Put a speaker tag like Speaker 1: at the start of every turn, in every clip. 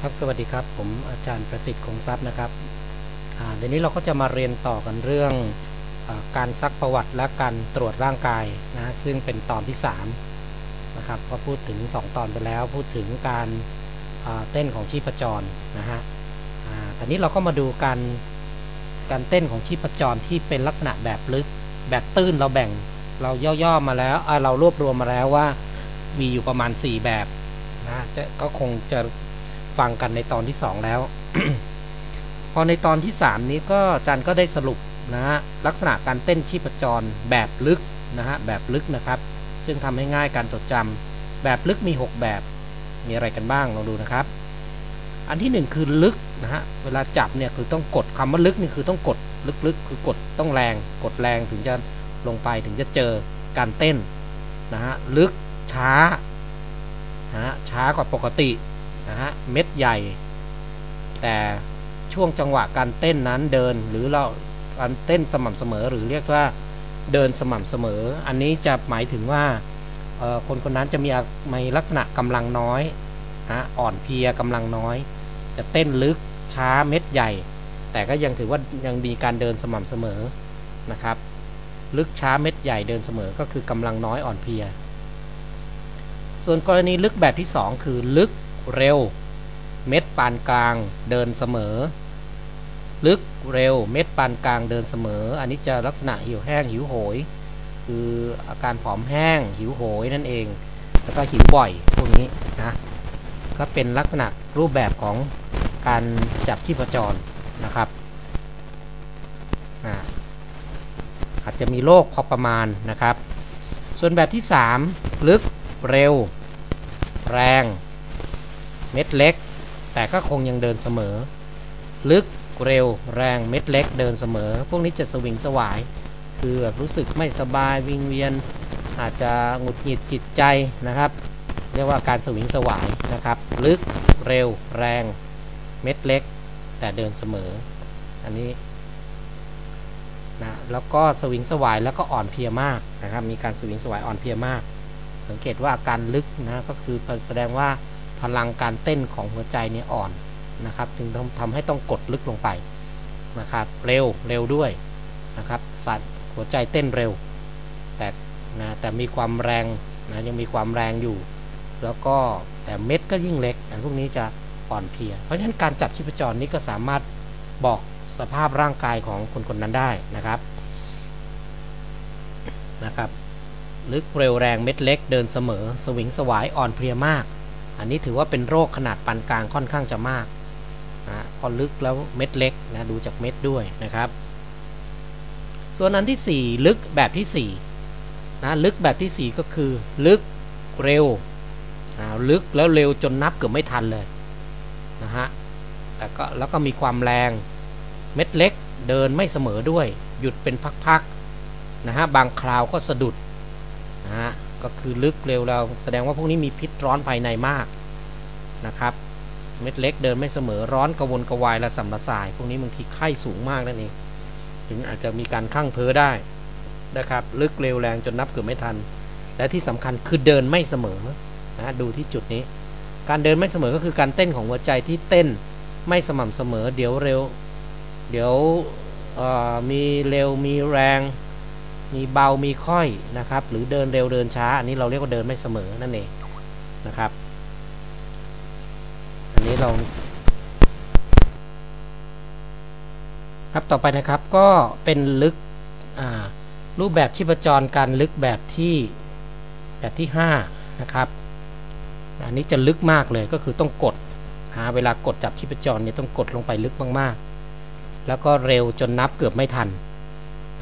Speaker 1: ครับสวัสดีครับ ผมอาจารย์ประสิทธิ์คงทรัพย์นะครับเดี๋ยวนี้เราก็จะมาเรียนต่อกันเรื่องอการซักประวัติและการตรวจร่างกายนะซึ่งเป็นตอนที่3นะครับก็พูดถึง 2 ตอนไปแล้ว พูดถึงการเต้นของชีพจรนะฮะอ่าทีนี้เราก็มาดูการการเต้นของชีพจรที่เป็นลักษณะแบบลึกแบบตื้นเราแบ่งเราย่อๆมาแล้วเรารวบรวมมาแล้วว่ามีอยู่ประมาณ 4 แบบนะจะก็คงจะ ฟังกันในตอนที่ 2 แล้ว พอในตอนที่ 3 นี้ก็อาจารย์ก็ได้สรุปนะฮะลักษณะการเต้นชีพจรแบบลึกนะฮะแบบลึกนะครับ ซึ่งทำให้ง่ายการจดจำแบบลึกมี 6 แบบมีอะไรกันบ้างลองดูนะครับ อันที่ 1 คือลึกนะฮะเวลาจับเนี่ยคือต้องกดคำว่าลึกนี่คือต้องกดลึกๆ คือกดต้องแรงกดแรงถึงจะลงไปถึงจะเจอการเต้นนะฮะลึกช้านะฮะช้ากว่าปกติ นะฮะเม็ดใหญ่ แต่ช่วงจังหวะการเต้นนั้นเดินหรือเราการเต้นสม่ำเสมอหรือเรียกว่าเดินสม่ำเสมอ อันนี้จะหมายถึงว่าคนคนนั้นจะมีมีลักษณะกำลังน้อยนะอ่อนเพลียกำลังน้อย จะเต้นลึกช้าเม็ดใหญ่ แต่ก็ยังถือว่ายังมีการเดินสม่ำเสมอนะครับ ลึกช้าเม็ดใหญ่เดินเสมอก็คือกำลังน้อยอ่อนเพลีย ส่วนกรณีลึกแบบที่ 2 คือลึก เร็ว เม็ดปานกลางเดินเสมอ ลึกเร็วเม็ดปานกลางเดินเสมอ อันนี้จะลักษณะหิวแห้งหิวโหย คืออาการผอมแห้งหิวโหยนั่นเอง แล้วก็หิวบ่อยพวกนี้นะก็เป็นลักษณะรูปแบบของการจับชีพจรนะครับอาอาจจะมีโรคพอประมาณนะครับ ส่วนแบบที่ 3 ลึกเร็ว แรง เม็ดเล็ก แต่ก็คงยังเดินเสมอ ลึกเร็วแรงเม็ดเล็กเดินเสมอ พวกนี้จะสวิงสวาย คือแบบรู้สึกไม่สบายวิงเวียน อาจจะหงุดหงิดจิตใจนะครับ เรียกว่าการสวิงสวายนะครับ ลึกเร็วแรงเม็ดเล็ก แต่เดินเสมอ อันนี้นะแล้วก็สวิงสวายแล้วก็อ่อนเพลียมากนะครับ มีการสวิงสวายอ่อนเพลียมาก สังเกตว่าอาการลึกนะก็คือแสดงว่า พลังการเต้นของหัวใจเนี่ยอ่อนนะครับ จึงต้องทำให้ต้องกดลึกลงไปนะครับ เร็วเร็วด้วยนะครับสัตว์หัวใจเต้นเร็ว แต่นะแต่มีความแรงนะยังมีความแรงอยู่ แล้วก็แต่เม็ดก็ยิ่งเล็กอันพวกนี้จะอ่อนเพลีย เพราะฉะนั้นการจับชีพจรนี้ก็สามารถบอกสภาพร่างกายของคนคนนั้นได้นะครับนะครับ ลึกเร็วแรงเม็ดเล็กเดินเสมอ สวิงสวายอ่อนเพลียมาก อันนี้ถือว่าเป็นโรคขนาดปานกลางค่อนข้างจะมากนะพอลึกแล้วเม็ดเล็กนะดูจากเม็ดด้วยนะครับ ส่วนอันที่ 4 ลึกแบบที่4นะลึกแบบที่ 4 ก็คือ ลึกเร็วนะลึกแล้วเร็วจนนับเกือบไม่ทันเลยนะฮะแต่ก็แล้วก็มีความแรงเม็ดเล็กเดินไม่เสมอด้วย หยุดเป็นพักๆนะฮะบางคราวก็สะดุดนะฮะ ก็คือลึกเร็วเราแสดงว่าพวกนี้มีพิษร้อนภายในมากนะครับ เม็ดเล็กเดินไม่เสมอร้อนกระวนกระวายและสัมระสาย พวกนี้บางทีไข้สูงมากนั่นเองถึงอาจจะมีการข้างเพ้อได้นะครับ ลึกเร็วแรงจนนับเกือบไม่ทัน และที่สำคัญคือเดินไม่เสมอนะดูที่จุดนี้ การเดินไม่เสมอก็คือการเต้นของหัวใจที่เต้นไม่สม่ำเสมอ เดี๋ยวเร็ว เดี๋ยวมีเร็วมีแรง มีเบามีค่อยนะครับ หรือเดินเร็วเดินช้า อันนี้เราเรียกว่าเดินไม่เสมอนั่นเองนะครับ อันนี้เราครับต่อไปนะครับก็เป็นลึกรูปแบบชีพจรการลึกแบบที่แบบที่ 5 นะครับอันนี้จะลึกมากเลยก็คือต้องกดหาเวลากดจับชีพจรเนี่ยต้องกดลงไปลึกมากๆ แล้วก็เร็วจนนับเกือบไม่ทัน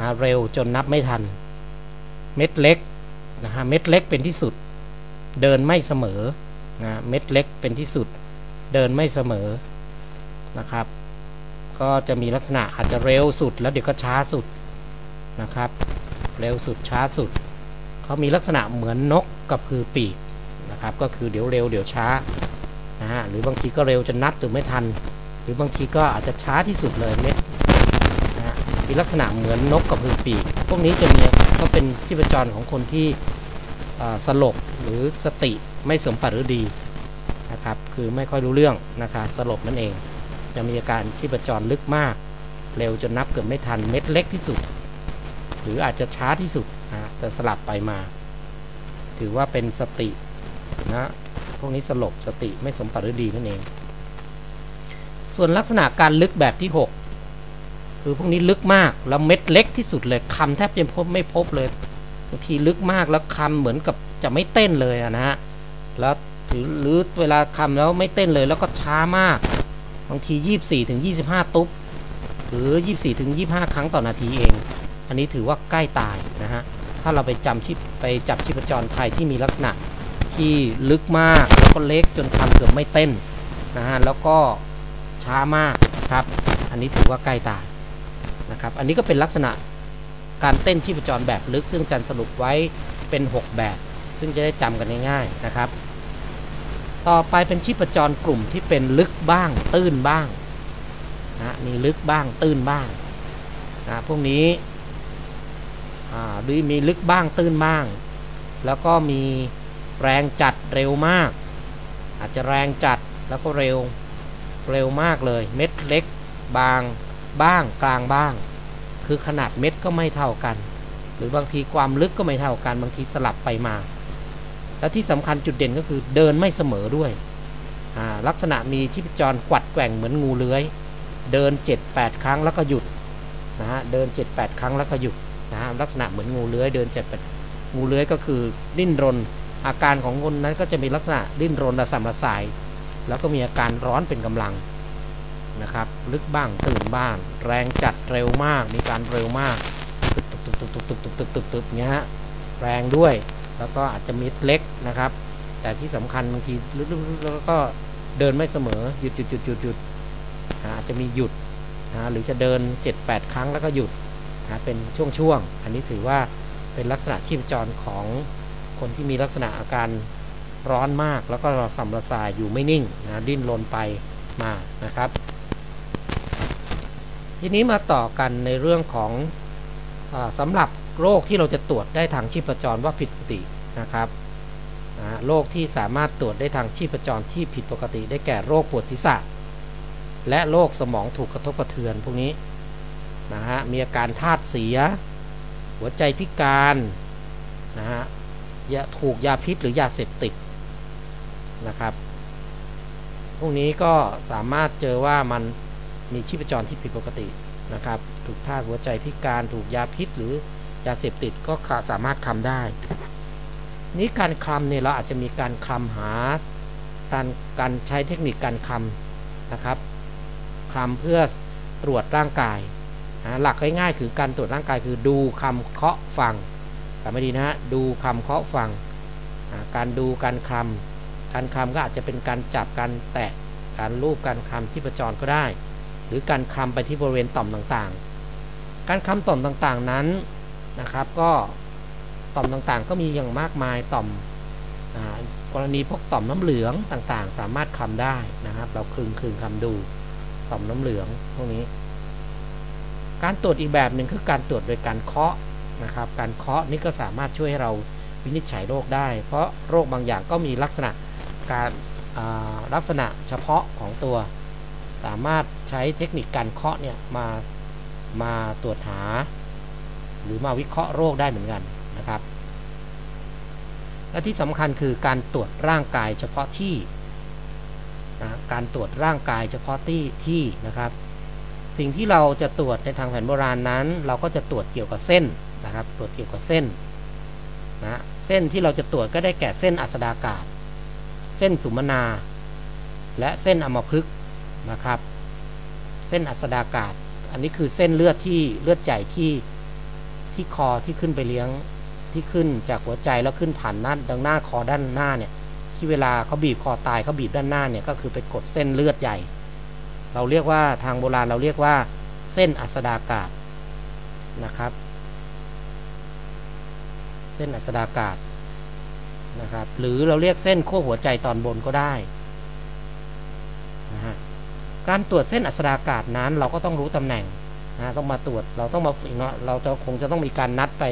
Speaker 1: นะเร็วจนนับไม่ทัน เม็ดเล็กนะฮะเม็ดเล็กเป็นที่สุด เดินไม่เสมอนะเม็ดเล็กเป็นที่สุด เดินไม่เสมอนะครับ ก็จะมีลักษณะอาจจะเร็วสุด แล้วเดี๋ยวก็ช้าสุดนะครับ เร็วสุดช้าสุดเขามีลักษณะเหมือนนกกับพือปีกนะครับ ก็คือเดี๋ยวเร็วเดี๋ยวช้านะฮะหรือบางทีก็เร็วจนนับหรือไม่ทัน หรือบางทีก็อาจจะช้าที่สุดเลยเม็ด มีลักษณะเหมือนนกกับพือปีก พวกนี้จะมีก็เป็นชีพจรของคนที่สลบหรือสติไม่สมปรดีนะครับคือไม่ค่อยรู้เรื่องนะครับสลบนั่นเอง จะมีอาการชีพจรลึกมาก เร็วจนนับเกือบไม่ทันเม็ดเล็กที่สุด หรืออาจจะช้าที่สุดนะจะสลับไปมา ถือว่าเป็นสตินะพวกนี้สลบสติไม่สมปรดีนั่นเอง ส่วนลักษณะการลึกแบบที่ 6 คือพวกนี้ลึกมากแล้วเม็ดเล็กที่สุดเลยคำแทบจะพบไม่พบเลยบางทีลึกมากแล้วคำเหมือนกับจะไม่เต้นเลยอะนะฮะแล้วถือหรือเวลาคำแล้วไม่เต้นเลยแล้วก็ช้ามาก บางที 24ถึง25 ตุ๊บหรือ 24ถึง25 ครั้งต่อนาทีเอง อันนี้ถือว่าใกล้ตายนะฮะถ้าเราไปจำชิปไปจับชีพจรใครที่มีลักษณะที่ลึกมากแล้วก็เล็กจนคำเกือบไม่เต้นนะฮะแล้วก็ช้ามากครับ อันนี้ถือว่าใกล้ตาย นะครับ อันนี้ก็เป็นลักษณะการเต้นชีพจรแบบลึก ซึ่งอาจันสรุปไว้เป็น 6 แบบ ซึ่งจะได้จำกันง่ายๆนะครับ ต่อไปเป็นชีพจรกลุ่มที่เป็นลึกบ้างตื้นบ้างนะมีลึกบ้างตื้นบ้างนะพวกนี้หรือมีลึกบ้างตื้นบ้าง แล้วก็มีแรงจัดเร็วมาก อาจจะแรงจัดแล้วก็เร็วเร็วมากเลย เม็ดเล็กบาง บ้างกลางบ้าง คือขนาดเม็ดก็ไม่เท่ากัน หรือบางทีความลึกก็ไม่เท่ากันบางทีสลับไปมา และที่สำคัญจุดเด่นก็คือเดินไม่เสมอด้วย ลักษณะมีชีพจรกวัดแกว่งเหมือนงูเลื้อย เดิน 7-8 ครั้งแล้วก็หยุดนะฮะเดิน 7-8 ครั้งแล้วก็หยุดนะฮะลักษณะเหมือนงูเลื้อยเดิน7-8งูเลื้อยก็คือดิ้นรน อาการของคนนั้นก็จะมีลักษณะดิ้นรนระสำระสาย แล้วก็มีอาการร้อนเป็นกำลัง นะครับ ลึกบ้างตื่นบ้าง แรงจัดเร็วมาก มีการเร็วมากตึกตึกตึกตึกตึกตึกตึกตึกตึกตึกเงี้ยฮะแรงด้วย แล้วก็อาจจะมิดเล็กนะครับ แต่ที่สำคัญบางทีลึกๆแล้วก็เดินไม่เสมอหยุดหยุดหยุดหยุดหยุดอาจจะมีหยุดนะหรือจะเดิน 7-8 ครั้งแล้วก็หยุดนะเป็นช่วงๆ อันนี้ถือว่าเป็นลักษณะชีพจรของคนที่มีลักษณะอาการร้อนมาก แล้วก็ระสำระสายอยู่ไม่นิ่งนะดิ้นรนไปมานะครับ ทีนี้มาต่อกันในเรื่องของอสำหรับโรคที่เราจะตรวจได้ทางชีพจรว่าผิดปกตินะครับโรคที่สามารถตรวจได้ทางชีพจรที่ผิดปกติ ได้แก่โรคปวดศีรษะ และโรคสมองถูกกระทบกระเทือนพวกนี้นะฮะมีอาการธาตุเสีย หัวใจพิการนะฮะยาถูกยาพิษหรือยาเสพติดนะครับ พวกนี้ก็สามารถเจอว่ามัน มีชีพจรที่ผิดปกตินะครับ ถูกธาตุหัวใจพิการ ถูกยาพิษหรือยาเสพติดก็สามารถคลำได้ นี้การคลำเนี่ยเราอาจจะมีการคลำหาการการใช้เทคนิคการคลำนะครับคลำเพื่อตรวจร่างกาย หลักง่ายๆคือการตรวจร่างกายคือดูคำเคาะฟังจำไม่ดีนะฮะดูคำเคาะฟัง การดูการคลำการคลำก็อาจจะเป็นการจับการแตะการลูบการคลำที่ประจรก็ได้ หรือการคลำไปที่บริเวณต่อมต่างๆ การคลำต่อมต่างๆนั้นนะครับก็ต่อมต่างๆ ก็มีอย่างมากมายต่อมกรณีพวกต่อมน้ำเหลืองต่างๆ สามารถคลำได้นะครับ เราคลึงคลึงคำดูต่อมน้ำเหลืองพวกนี้ การตรวจอีกแบบหนึ่งคือการตรวจโดยการเคาะนะครับ การเคาะนี่ก็สามารถช่วยให้เราวินิจฉัยโรคได้ เพราะโรคบางอย่างก็มีลักษณะการลักษณะเฉพาะของตัว สามารถ ใช้เทคนิคการเคาะเนี่ยมามาตรวจหา หรือมาวิเคราะห์โรคได้เหมือนกันนะครับ และที่สำคัญคือการตรวจร่างกายเฉพาะที่นะการตรวจร่างกายเฉพาะที่ที่นะครับ สิ่งที่เราจะตรวจในทางแผนโบราณนั้น เราก็จะตรวจเกี่ยวกับเส้นนะครับ ตรวจเกี่ยวกับเส้นนะเส้นที่เราจะตรวจก็ได้แก่เส้นอัสดากาศ เส้นสุมนา และเส้นอมพึกนะครับ เส้นอัสดากาศ อันนี้คือเส้นเลือดที่เลือดใหญ่ที่ที่คอที่ขึ้นไปเลี้ยงที่ขึ้นจากหัวใจแล้วขึ้นผ่านน้าดังหน้าคอด้านหน้าเนี่ยที่เวลาเขาบีบคอตายเขาบีบด้านหน้าเนี่ยก็คือไปกดเส้นเลือดใหญ่ เราเรียกว่าทางโบราณเราเรียกว่าเส้นอัสดากาศนะครับ เส้นอัสดากาศนะครับหรือเราเรียกเส้นขั้วหัวใจตอนบนก็ได้ การตรวจเส้นอัสดากาศนั้น เราก็ต้องรู้ตำแหน่งนะต้องมาตรวจเราต้องมาฝึกเนาะเราจะคงจะต้องมีการนัดไป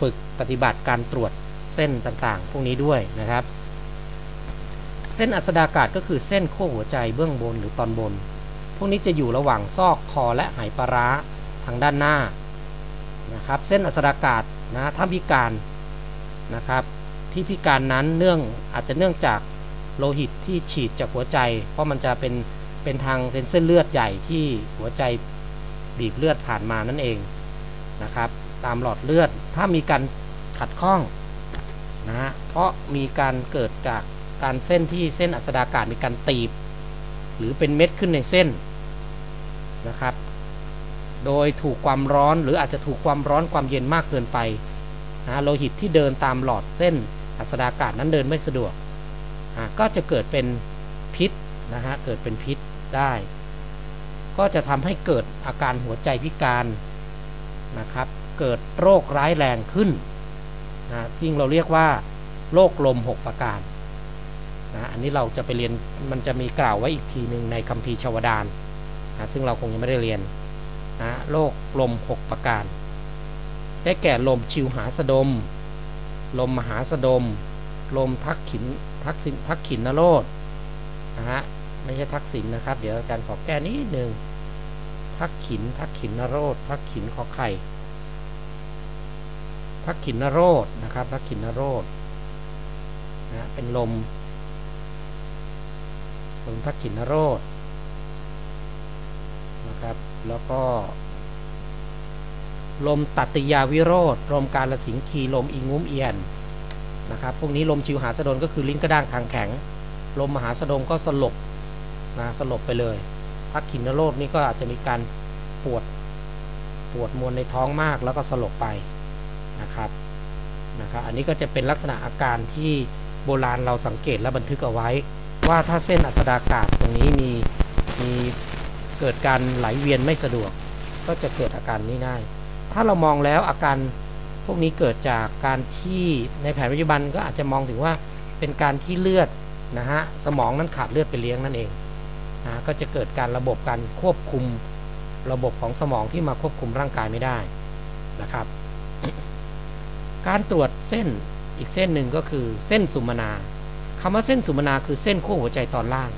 Speaker 1: ฝึกปฏิบัติการตรวจเส้นต่างๆ พวกนี้ด้วยนะครับ เส้นอัสดากาศก็คือเส้นขั้วหัวใจเบื้องบนหรือตอนบน พวกนี้จะอยู่ระหว่างซอกคอและไหปลาร้าทางด้านหน้านะครับ เส้นอัสดากาศนะถ้าพิการนะครับ ที่พิการนั้นเนื่องอาจจะเนื่องจากโลหิตที่ฉีดจากหัวใจ เพราะมันจะเป็น เป็นทางเป็นเส้นเลือดใหญ่ที่หัวใจบีบเลือดผ่านมานั่นเองนะครับ ตามหลอดเลือดถ้ามีการขัดข้องนะฮะเพราะมีการเกิดจากการเส้นที่เส้นอัสดากาศมีการตีบ หรือเป็นเม็ดขึ้นในเส้นนะครับ โดยถูกความร้อนหรืออาจจะถูกความร้อนความเย็นมากเกินไปนะโลหิตที่เดินตามหลอดเส้นอัสดากาศนั้นเดินไม่สะดวก ก็จะเกิดเป็นพิษนะฮะ เกิดเป็นพิษ ได้ ก็จะทำให้เกิดอาการหัวใจพิการนะครับ เกิดโรคร้ายแรงขึ้นนะที่เราเรียกว่าโรคลม 6 ประการนะอันนี้เราจะไปเรียนมันจะมีกล่าวไว้อีกทีหนึ่งในคัมภีร์ชาวดานนะซึ่งเราคงยังไม่ได้เรียนนะโรคลม 6 ประการ ได้แก่ลมชิวหาสะดม ลมมหาสะดม ลมทักขินทักษินทักขินนโรดนะฮะ ไม่ใช่ทักษิณนนะครับ เดี๋ยวอาจารย์ขอแก้นิดนึงทักขินทักขินนโรดทักขินขอไข่ทักขินนโรดนะครับทักขินนโรดนะเป็นลมลมทักขินนโรดนะครับ แล้วก็ ลมตัตยาวิโรธลมการละสิงคีลมอิงุ้มเอียนนะครับพวกนี้ลมชิวหาสะดนก็คือลิ้นกระด้างคางแข็ง ลมมหาสะดงก็สลบ นะสลบไปเลยทักขินนโรดนี่ก็อาจจะมีการปวดปวดมวลในท้องมากแล้วก็สลบไปนะครับนะครับ อันนี้ก็จะเป็นลักษณะอาการที่โบราณเราสังเกตและบันทึกเอาไว้ ว่าถ้าเส้นอัสดากาศตรงนี้มีมีเกิดการไหลเวียนไม่สะดวก ก็จะเกิดอาการนี้ได้ถ้าเรามองแล้วอาการพวกนี้เกิดจากการที่ในแผนปัจจุบันก็อาจจะมองถึงว่าเป็นการที่เลือดนะฮะสมองนั้นขาดเลือดไปเลี้ยงนั่นเอง นะก็จะเกิดการระบบการควบคุมระบบของสมองที่มาควบคุมร่างกายไม่ได้นะครับ การตรวจเส้นอีกเส้นหนึ่งก็คือเส้นสุมนาคำว่าเส้นสุมนาคือเส้นขั้วหัวใจตอนล่าง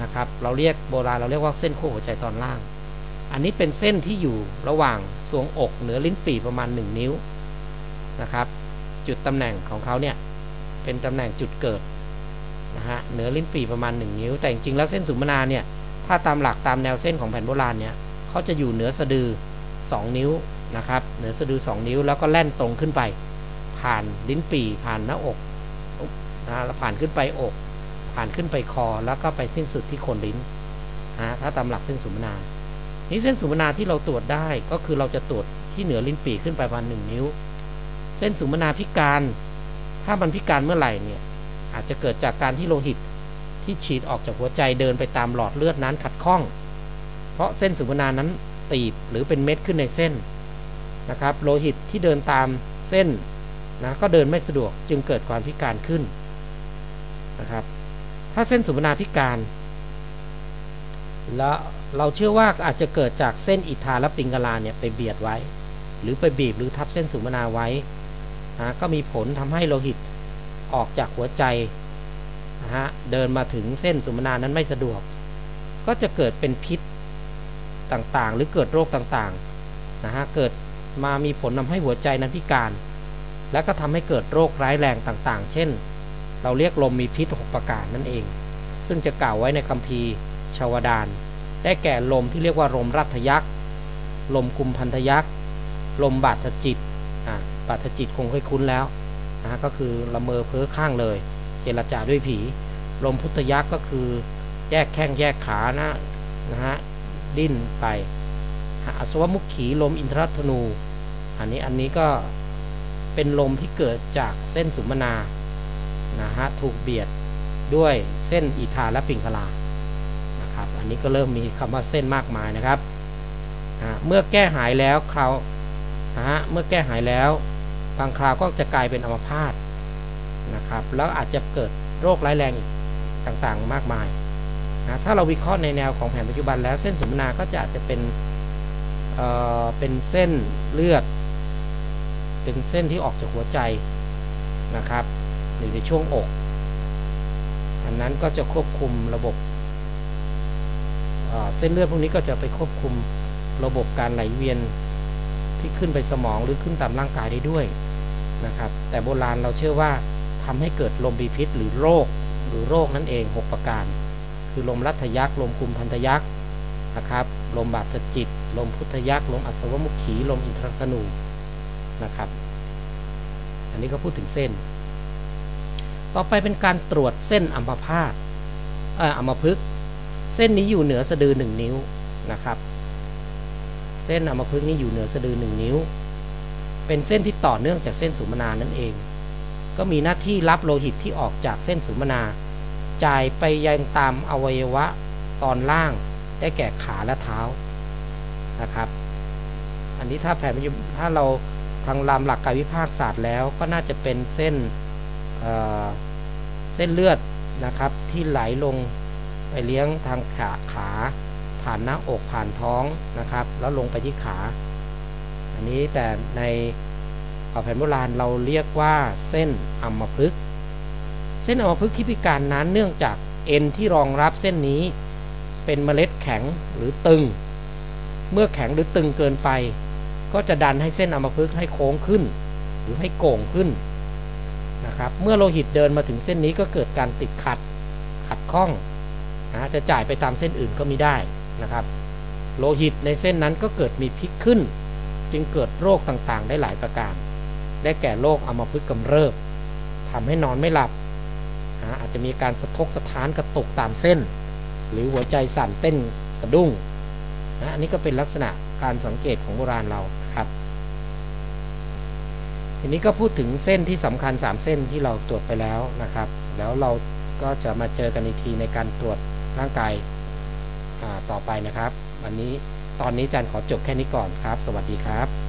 Speaker 1: นะครับ เราเรียกโบราณเราเรียกว่าเส้นขั้วหัวใจตอนล่าง อันนี้เป็นเส้นที่อยู่ระหว่างทรวงอกเหนือลิ้นปี่ประมาณ 1 นิ้วนะครับ จุดตำแหน่งของเขาเนี่ยเป็นตำแหน่งจุดเกิด นะฮะเหนือลิ้นปี่ประมาณ 1 นิ้ว แต่จริงๆแล้วเส้นสุมนาเนี่ยถ้าตามหลักตามแนวเส้นของแผ่นโบราณเนี่ยเขาจะอยู่เหนือสะดือ 2 นิ้วนะครับเหนือสะดือ 2 นิ้วแล้วก็แล่นตรงขึ้นไป ผ่านลิ้นปี่ผ่านหน้าอกนะแล้วผ่านขึ้นไปอก ผ่านขึ้นไปคอแล้วก็ไปสิ้นสุดที่โคนลิ้นนะถ้าตามหลักเส้นสุมนานี้เส้นสุมนาที่เราตรวจได้ก็คือเราจะตรวจที่เหนือลิ้นปี่ขึ้นไปประมาณ1นิ้ว เส้นสุมนาพิการ ถ้ามันพิการเมื่อไหร่เนี่ย อาจจะเกิดจากการที่โลหิตที่ฉีดออกจากหัวใจเดินไปตามหลอดเลือดนั้นขัดข้อง เพราะเส้นสุมนานั้นตีบหรือเป็นเม็ดขึ้นในเส้นนะครับโลหิตที่เดินตามเส้นนะก็เดินไม่สะดวกจึงเกิดความพิการขึ้นนะครับถ้าเส้นสุมนาพิการแล้วเราเชื่อว่าอาจจะเกิดจากเส้นอิทาและปิงกลาเนี่ยไปเบียดไว้ หรือไปบีบหรือทับเส้นสุมนาไว้นะก็มีผลทำให้โลหิต ออกจากหัวใจนะฮะเดินมาถึงเส้นสุมนานั้นไม่สะดวก ก็จะเกิดเป็นพิษต่างๆ หรือเกิดโรคต่างๆนะฮะเกิดมามีผลทำให้หัวใจนั้นพิการ และก็ทำให้เกิดโรคร้ายแรงต่างๆ เช่น เราเรียกลมมีพิษ 6 ประการนั่นเอง ซึ่งจะกล่าวไว้ในคัมภีร์ชาวดาน ได้แก่ลมที่เรียกว่าลมรัฐยักษ์ ลมกุมพันธยักษ์ ลมบาดจิต อ่าบาดจิตคงเคยคุ้นแล้ว นะก็คือละเมอเพ้อข้างเลย เจรจาด้วยผี ลมพุทธยักษ์ก็คือแยกแข้งแยกขานะนะฮะดิ้นไปอสวมุขขีลมอินทรธนู อันนี้อันนี้ก็เป็นลมที่เกิดจากเส้นสุมนานะฮะถูกเบียดด้วยเส้นอีธาและปิงคลานะครับอันนี้ก็เริ่มมีคำว่าเส้นมากมายนะครับเมื่อแก้หายแล้วคราวนะฮะเมื่อแก้หายแล้ว บางคราวก็จะกลายเป็นอัมพาตนะครับ แล้วอาจจะเกิดโรคร้ายแรงต่างๆ มากมายนะถ้าเราวิเคราะห์ในแนวของแผนปัจจุบันแล้วเส้นสมนาก็จะอาจจะเป็นเอ่อเป็นเส้นเลือด เป็นเส้นที่ออกจากหัวใจนะครับหรือในช่วงอก อันนั้นก็จะควบคุมระบบเเส้นเลือดพวกนี้ก็จะไปควบคุมระบบการไหลเวียน ที่ขึ้นไปสมองหรือขึ้นตามร่างกายได้ด้วยนะครับ แต่โบราณเราเชื่อว่าทำให้เกิดลมบีพิษหรือโรคหรือโรคนั่นเอง 6 ประการ คือลมรัฐยักษ์ลมกุมพันธยักษ์นะครับลมบาดจิต ลมพุทธยักษ์ลมอัศวมุขีลมอินทรธนูนะครับ อันนี้ก็พูดถึงเส้น ต่อไปเป็นการตรวจเส้นอัมพาตอ่ออัมพฤกษ์เส้นนี้อยู่เหนือสะดือหนึ่งนิ้วนะครับ เส้นอัมพฤกษ์นี้อยู่เหนือสะดือหนึ่งนิ้ว เป็นเส้นที่ต่อเนื่องจากเส้นสุมนานั่นเอง ก็มีหน้าที่รับโลหิตที่ออกจากเส้นสุมนา จ่ายไปยังตามอวัยวะตอนล่างได้แก่ขาและเท้านะครับ อันนี้ถ้าแผนปัจจุบันถ้าเราทางลามหลักกายวิภาคศาสตร์แล้วก็น่าจะเป็นเส้นเเส้นเลือดนะครับที่ไหลลงไปเลี้ยงทางขาขา ผ่านหน้าอกผ่านท้องนะครับ แล้วลงไปที่ขา อันนี้แต่ในแผนโบราณเราเรียกว่าเส้นอัมพฤกษ์เส้นอัมพฤกษ์ที่พิการนั้นเนื่องจากเอ็นที่รองรับเส้นนี้ เป็นเมล็ดแข็งหรือตึง เมื่อแข็งหรือตึงเกินไป ก็จะดันให้เส้นอัมพฤกษ์ให้โค้งขึ้น หรือให้โก่งขึ้นนะครับเมื่อโลหิตเดินมาถึงเส้นนี้ก็เกิดการติดขัดขัดข้องนะจะจ่ายไปตามเส้นอื่นก็ไม่ได้ นะครับ โลหิตในเส้นนั้นก็เกิดมีพิษขึ้น จึงเกิดโรคต่างๆ ได้หลายประการ ได้แก่โรคอัมพฤกษ์กำเริบทำให้นอนไม่หลับนะอาจจะมีการสะทกสะท้านกระตุกตามเส้น หรือหัวใจสั่นเต้นสะดุ้งนะอันนี้ก็เป็นลักษณะการสังเกตของโบราณเราครับทีนี้ก็พูดถึงเส้นที่สำคัญ 3 เส้นที่เราตรวจไปแล้วนะครับ แล้วเราก็จะมาเจอกันอีกทีในการตรวจร่างกาย ต่อไปนะครับ วันนี้ตอนนี้อาจารย์ขอจบแค่นี้ก่อนครับ สวัสดีครับ